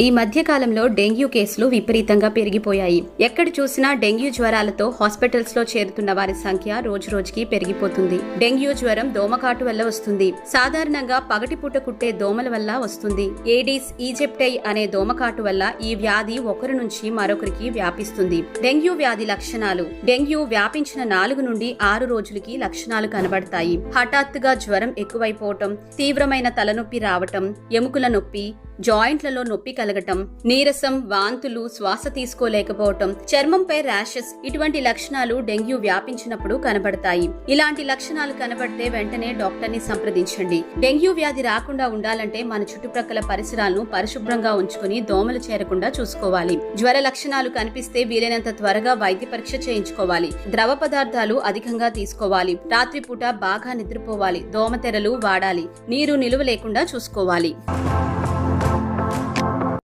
ఈ మధ్య కాలంలో డెంగ్యూ కేసులు విపరీతంగా పెరిగిపోయాయి. ఎక్కడ చూసినా డెంగ్యూ జ్వరాలతో హాస్పిటల్స్లో చేరుతున్న వారి సంఖ్య రోజు రోజుకి పెరిగిపోతుంది. డెంగ్యూ జ్వరం దోమకాటు వల్ల వస్తుంది. సాధారణంగా పగటిపూట కుట్టే దోమల వల్ల వస్తుంది. ఏడీస్ ఈజిప్టై అనే దోమకాటు వల్ల ఈ వ్యాధి ఒకరి నుంచి మరొకరికి వ్యాపిస్తుంది. డెంగ్యూ వ్యాధి లక్షణాలు. డెంగ్యూ వ్యాపించిన నాలుగు నుండి ఆరు రోజులకి లక్షణాలు కనబడతాయి. హఠాత్తుగా జ్వరం ఎక్కువైపోవటం తీవ్రమైన తలనొప్పి రావటం ఎముకల నొప్పి జాయింట్లలో నొప్పి కలగటం నీరసం వాంతులు శ్వాస తీసుకోలేకపోవటం చర్మంపై ర్యాషెస్ ఇటువంటి లక్షణాలు డెంగ్యూ వ్యాపించినప్పుడు కనబడతాయి. ఇలాంటి లక్షణాలు కనబడితే వెంటనే డాక్టర్ని సంప్రదించండి. డెంగ్యూ వ్యాధి రాకుండా ఉండాలంటే మన చుట్టుప్రక్కల పరిసరాలను పరిశుభ్రంగా ఉంచుకుని దోమలు చేరకుండా చూసుకోవాలి. జ్వర లక్షణాలు కనిపిస్తే వీలైనంత త్వరగా వైద్య పరీక్ష చేయించుకోవాలి. ద్రవ పదార్థాలు అధికంగా తీసుకోవాలి. రాత్రిపూట బాగా నిద్రపోవాలి. దోమతెరలు వాడాలి. నీరు నిలువ లేకుండా చూసుకోవాలి.